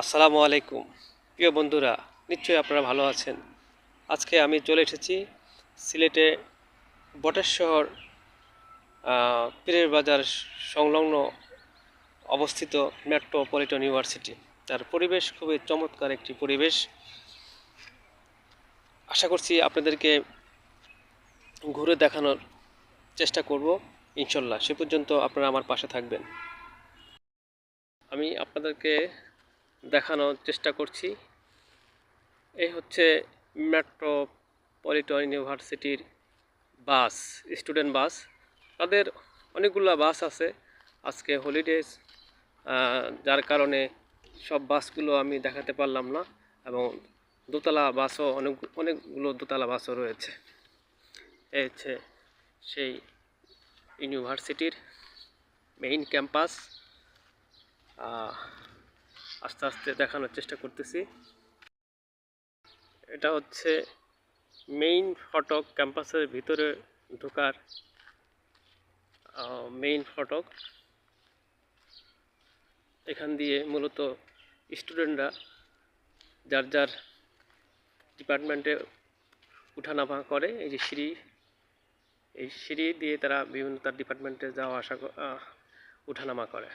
আসসালামু আলাইকুম। প্রিয় বন্ধুরা, নিশ্চয়ই আপনারা ভালো আছেন। আজকে আমি চলে এসেছি সিলেটে বটেশ্বর পীরের বাজার সংলগ্ন অবস্থিত মেট্রোপলিটন ইউনিভার্সিটি। তার পরিবেশ খুবই চমৎকার একটি পরিবেশ। আশা করছি আপনাদেরকে ঘুরে দেখানোর চেষ্টা করব, ইনশাল্লাহ। সে পর্যন্ত আপনারা আমার পাশে থাকবেন। আমি আপনাদেরকে দেখানোর চেষ্টা করছি। এই হচ্ছে মেট্রোপলিটন ইউনিভার্সিটির বাস স্টুডেন্ট বাস। তাদের অনেকগুলো বাস আছে, আজকে হলিডেজ যার কারণে সব বাসগুলো আমি দেখাতে পারলাম না এবং দোতলা বাসও অনেক, অনেকগুলো দোতলা বাসও রয়েছে। এই হচ্ছে সেই ইউনিভার্সিটির মেইন ক্যাম্পাস আস্তে আস্তে দেখানোর চেষ্টা করতেছি। এটা হচ্ছে মেইন ফটক ক্যাম্পাসের ভিতরে ঢোকার মেইন ফটক এখান দিয়ে মূলত স্টুডেন্টরা যার যার ডিপার্টমেন্টে উঠানামা করে, এই যে সিঁড়ি, এই সিঁড়ি দিয়ে তারা বিভিন্ন তার ডিপার্টমেন্টে যাওয়া আসা উঠানামা করে।